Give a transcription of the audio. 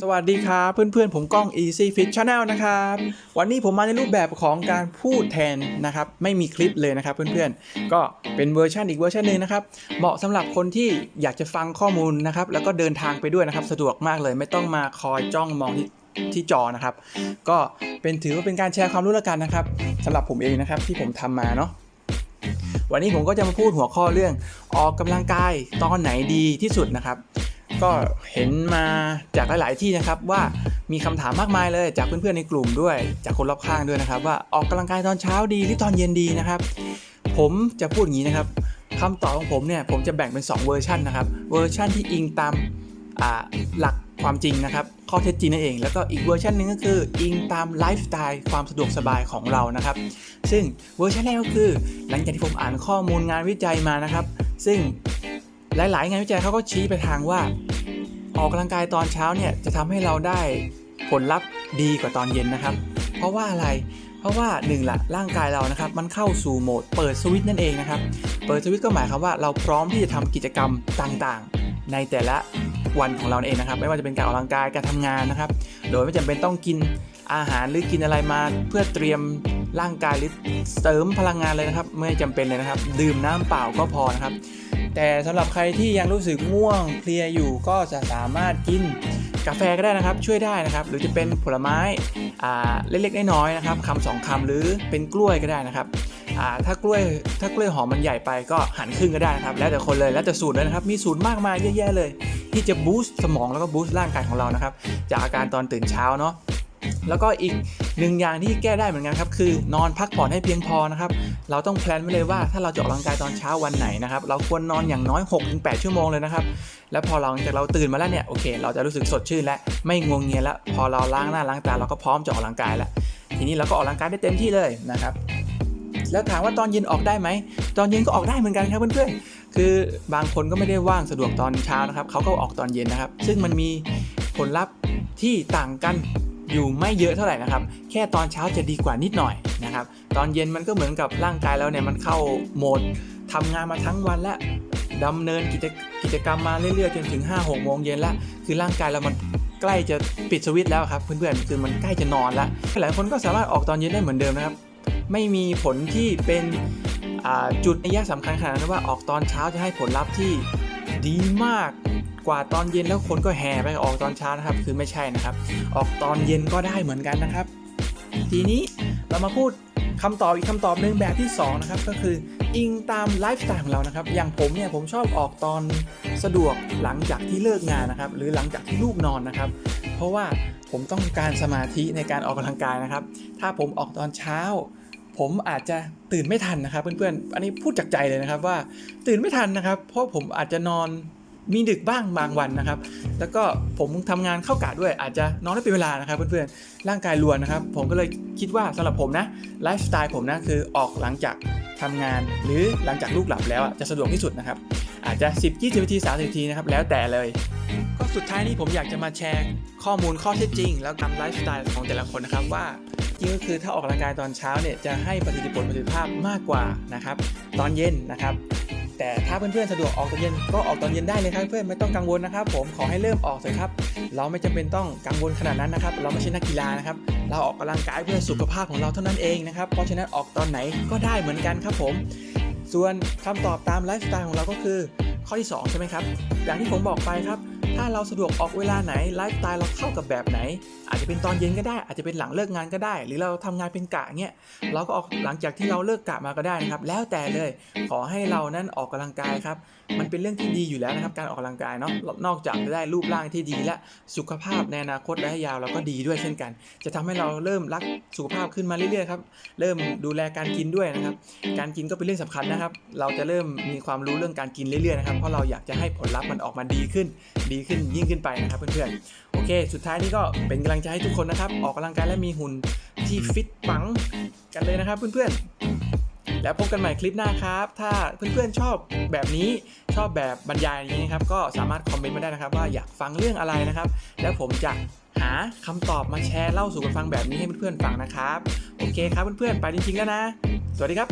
สวัสดีครับเพื่อนๆ ผมก้อง Easy Fit Channel นะครับ วันนี้ผมมาในรูปแบบของการพูดแทนนะครับ ไม่มีคลิปเลยนะครับเพื่อนๆ ก็เป็นเวอร์ชันอีกเวอร์ชันหนึ่งนะครับ เหมาะสำหรับคนที่อยากจะฟังข้อมูลนะครับ แล้วก็เดินทางไปด้วยนะครับ สะดวกมากเลย ไม่ต้องมาคอยจ้องมองที่ที่จอนะครับ ก็เป็นถือว่าเป็นการแชร์ความรู้แล้วกันนะครับสำหรับผมเองนะครับที่ผมทำมาเนาะวันนี้ผมก็จะมาพูดหัวข้อเรื่อง ออกกำลังกายตอนไหนดีที่สุดนะครับ ก็เห็นมาจากหลาย ๆ ที่นะครับว่ามีคำถามมากมายเลยจากเพื่อน ๆ ในกลุ่มด้วย จากคนรอบข้างด้วยนะครับ ว่าออกกำลังกายตอนเช้าดีหรือตอนเย็นดีนะครับ ผมจะพูดอย่างนี้นะครับคำตอบของผมเนี่ยผมจะแบ่งเป็น 2 เวอร์ชันนะครับเวอร์ชันที่อิงตามหลักความจริงนะครับ ข้อเท็จจริงนั่นเอง แล้วก็อีกเวอร์ชันหนึงก็คือ อิงตามไลฟ์สไตล์ความสะดวกสบายของเรานะครับ ซึ่งเวอร์ชันแรกก็คือ หลังจากที่ผมอ่านข้อมูลงานวิจัยมานะครับ ซึ่งหลาย ๆ งานวิจัยเขาก็ชี้ไปทางว่า ออกกำลังกายตอนเช้าเนี่ยจะทำให้เราได้ผลลัพธ์ดีกว่าตอนเย็นนะครับ เพราะว่าอะไร เพราะว่าหนึ่งละร่างกายเรานะครับมันเข้าสู่โหมดเปิดสวิตช์นั่นเองนะครับ เปิดสวิตช์ก็หมายความว่าเราพร้อมที่จะทำกิจกรรมต่างๆ ในแต่ละวันของเราเองนะครับ ไม่ว่าจะเป็นการออกกำลังกายการทำงานนะครับ โดยไม่จำเป็นต้องกินอาหารหรือกินอะไรมาเพื่อเตรียมร่างกายหรือเสริมพลังงานเลยนะครับ ไม่จำเป็นเลยนะครับ ดื่มน้ำเปล่าก็พอนะครับ แต่สำหรับใครที่ยังรู้สึกง่วงเพลียอยู่ก็จะสามารถกินกาแฟก็ได้นะครับช่วยได้นะครับ หรือจะเป็นผลไม้เล็กๆน้อยๆนะครับคำสองคำหรือเป็นกล้วยก็ได้นะครับถ้ากล้วยถ้ากล้วยหอมมันใหญ่ไปก็หั่นครึ่งก็ได้นะครับ แล้วแต่คนเลยแล้วแต่สูตรเลยนะครับ มีสูตรมากมายเยอะแยะเลย ที่จะบูสต์สมองแล้วก็บูสต์ร่างกายของเรานะครับ จากอาการตอนตื่นเช้าเนาะ แล้วก็อีกหนึ่งอย่างที่แก้ได้เหมือนกันครับคือนอนพักผ่อนให้เพียงพอนะครับเราต้องแพลนไว้เลยว่าถ้าเราจะออกกำลังกายตอนเช้าวันไหนนะครับเราควรนอนอย่างน้อย 6-8 ชั่วโมงเลยนะครับแล้วพอหลังจากเราตื่นมาแล้วเนี่ยโอเค เราจะรู้สึกสดชื่นและไม่งวงเงียแล้วพอเราล้างหน้าล้างตาเราก็พร้อมจะออกกำลังกายแล้วทีนี้เราก็ออกกำลังกายได้เต็มที่เลยนะครับแล้วถามว่าตอนเย็นออกได้ไหม ตอนเย็นก็ออกได้เหมือนกันครับเพื่อนๆ คือบางคนก็ไม่ได้ว่างสะดวกตอนเช้านะครับ เขาก็ออกตอนเย็นนะครับ ซึ่งมันมีผลลัพธ์ที่ต่างกัน อยู่ไม่เยอะเท่าไหร่นะครับ แค่ตอนเช้าจะดีกว่านิดหน่อยนะครับ ตอนเย็นมันก็เหมือนกับร่างกายเราเนี่ยมันเข้าโหมดทำงานมาทั้งวันและดำเนินกิจกิจกรรมมาเรื่อยๆจนถึง 5 6โมงเย็นแล้วคือร่างกายเรามันใกล้จะปิดสวิตช์แล้วครับเพื่อนๆคือมันใกล้จะนอนแล้วหลายคนก็สามารถออกตอนเย็นได้เหมือนเดิมนะครับ ไม่มีผลที่เป็นจุดนัยสำคัญขนาดนั้นว่าออกตอนเช้าจะให้ผลลัพธ์ที่ดีมาก กว่าตอนเย็นแล้วคนก็แห่ไปออกตอนเช้านะครับ คือไม่ใช่นะครับ ออกตอนเย็นก็ได้เหมือนกันนะครับ ทีนี้เรามาพูดคำตอบอีกคำตอบหนึ่งแบบที่สองนะครับ ก็คืออิงตามไลฟ์สไตล์ของเรานะครับ อย่างผมเนี่ยผมชอบออกตอนสะดวกหลังจากที่เลิกงานนะครับ หรือหลังจากที่ลูกนอนนะครับ เพราะว่าผมต้องการสมาธิในการออกกำลังกายนะครับ ถ้าผมออกตอนเช้า ผมอาจจะตื่นไม่ทันนะครับ เพื่อนๆ อันนี้พูดจากใจเลยนะครับว่าตื่นไม่ทันนะครับ เพราะผมอาจจะนอน มีดึกบ้างบางวันนะครับ แล้วก็ผมทำงานเข้ากะด้วยอาจจะนอนไม่เป็นเวลานะครับเพื่อนๆ ร่างกายรวนนะครับ ผมก็เลยคิดว่าสำหรับผมนะไลฟ์สไตล์ผมนะคือออกหลังจากทำงาน หรือหลังจากลูกหลับแล้วจะสะดวกที่สุดนะครับ อาจจะ 10 20นาที30นาทีนะครับแล้วแต่เลย ก็สุดท้ายนี้ผมอยากจะมาแชร์ข้อมูลข้อเท็จจริง แล้วตามไลฟ์สไตล์ของแต่ละคนนะครับว่าจริงก็คือถ้าออกกำลังกายตอนเช้าเนี่ยจะให้ประสิทธิผลประสิทธิภาพมากกว่านะครับตอนเย็นนะครับ ถ้าเพื่อนๆสะดวกออกตอนเย็นก็ออกตอนเย็นได้เลยครับเพื่อนไม่ต้องกังวลนะครับ ผมขอให้เริ่มออกเถอะครับ เราไม่จำเป็นต้องกังวลขนาดนั้นนะครับ เราไม่ใช่นักกีฬานะครับ เราออกกำลังกายเพื่อสุขภาพของเราเท่านั้นเองนะครับ เพราะฉะนั้นออกตอนไหนก็ได้เหมือนกันครับผม ส่วนคำตอบตามไลฟ์สไตล์ของเราก็คือ ข้อที่ 2 ใช่ไหมครับ อย่างที่ผมบอกไปครับ ถ้าเราสะดวกออกเวลาไหนไลฟ์สไตล์เราเข้ากับแบบไหน อาจจะเป็นตอนเย็นก็ได้ อาจจะเป็นหลังเลิกงานก็ได้ หรือเราทำงานเป็นกะเงี้ยเราก็ออกหลังจากที่เราเลิกกะมาก็ได้นะครับ แล้วแต่เลยขอให้เรานั้นออกกำลังกายครับมันเป็นเรื่องที่ดีอยู่แล้วนะครับการออกกำลังกายเนาะนอกจากจะได้รูปร่างที่ดีและสุขภาพในอนาคตระยะยาวเราก็ดีด้วยเช่นกัน จะทำให้เราเริ่มรักสุขภาพขึ้นมาเรื่อยๆครับเริ่มดูแลการกินด้วยนะครับ การกินก็เป็นเรื่องสำคัญนะครับ เราจะเริ่มมีความรู้เรื่องการกินเรื่อยๆนะครับเพราะเราอยากจะให้ผลลัพธ์มันออกมาดีขึ้นดีขึ้นยิ่งขึ้นไปนะครับเพื่อนๆ โอเค สุดท้ายนี้ก็เป็นกำลังใจให้ทุกคนนะครับ ออกกำลังกายและมีหุ่นที่ฟิตปังกันเลยนะครับเพื่อนๆ แล้วพบกันใหม่คลิปหน้าครับ ถ้าเพื่อนๆชอบแบบนี้ชอบแบบบรรยายอย่างนี้นะครับ ก็สามารถคอมเมนต์มาได้นะครับ ว่าอยากฟังเรื่องอะไรนะครับ แล้วผมจะหาคำตอบมาแชร์เล่าสู่กันฟังแบบนี้ให้เพื่อนๆฟังนะครับ โอเคครับเพื่อนๆ ไปจริงๆแล้วนะ สวัสดีครับ